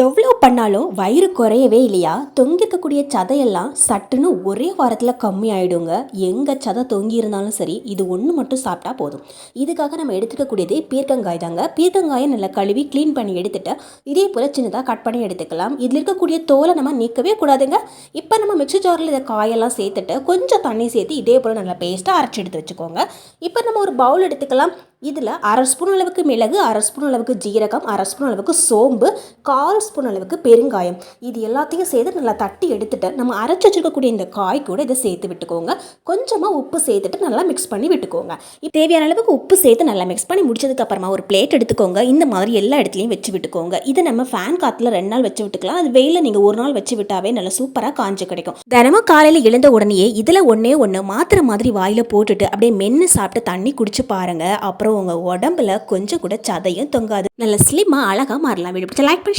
எவ்வளோ பண்ணாலும் வயிறு குறையவே இல்லையா? தொங்கிருக்கக்கூடிய சதையெல்லாம் சட்டுன்னு ஒரே வாரத்தில் கம்மி ஆயிடுங்க எங்கே சதை தொங்கி இருந்தாலும் சரி இது ஒன்று மட்டும் சாப்பிட்டா போதும். இதுக்காக நம்ம எடுத்துக்கக்கூடியதே பீர்க்கங்காய் தாங்க. பீர்க்கங்காயை நல்லா கழுவி க்ளீன் பண்ணி எடுத்துட்டு இதே போல் சின்னதாக கட் பண்ணி எடுத்துக்கலாம். இதில் இருக்கக்கூடிய தோலை நம்ம நீக்கவே கூடாதுங்க. இப்போ நம்ம மிக்ஸி ஜாரில் இதை காயெல்லாம் சேர்த்துட்டு கொஞ்சம் தண்ணி சேர்த்து இதே போல் நல்லா பேஸ்ட்டாக அரைச்சி எடுத்து வச்சுக்கோங்க. இப்போ நம்ம ஒரு பவுல் எடுத்துக்கலாம். இதில் அரை ஸ்பூன் அளவுக்கு மிளகு அரை ஸ்பூன் அளவுக்கு ஜீரகம் அரை ஸ்பூன் அளவுக்கு சோம்பு கால் ஸ்பூன் அளவுக்கு பெருங்காயம். இது எல்லாத்தையும் சேர்த்து நல்லா தட்டி எடுத்துட்டு நம்ம அரைச்சி வச்சுருக்கக்கூடிய இந்த காய் கூட இதை சேர்த்து விட்டுக்கோங்க. கொஞ்சமாக உப்பு சேர்த்துட்டு நல்லா மிக்ஸ் பண்ணி விட்டுக்கோங்க. இப்போ தேவையான அளவுக்கு உப்பு சேர்த்து நல்லா மிக்ஸ் பண்ணி முடிச்சதுக்கு அப்புறமா ஒரு பிளேட் எடுத்துக்கோங்க. இந்த மாதிரி எல்லா இடத்துலையும் வச்சு விட்டுக்கோங்க. இதை நம்ம ஃபேன் காற்றுல ரெண்டு நாள் வச்சு விட்டுக்கலாம். அது வெயிலில் நீங்கள் ஒரு நாள் வச்சு விட்டாவே நல்லா சூப்பராக காஞ்சு கிடைக்கும். தினமும் காலையில் எழுந்த உடனேயே இதில் ஒன்றே ஒன்று மாத்திரை மாதிரி வாயில் போட்டுட்டு அப்படியே மென்று சாப்பிட்டு தண்ணி குடிச்சு பாருங்கள் அப்புறம் உங்கள் உடம்புல கொஞ்சம் கூட சதையும் தொங்காது. நல்ல ஸ்லிம்மாக அழகாக மாறலாம் வீடு. பிடிச்ச லைக் பண்ணி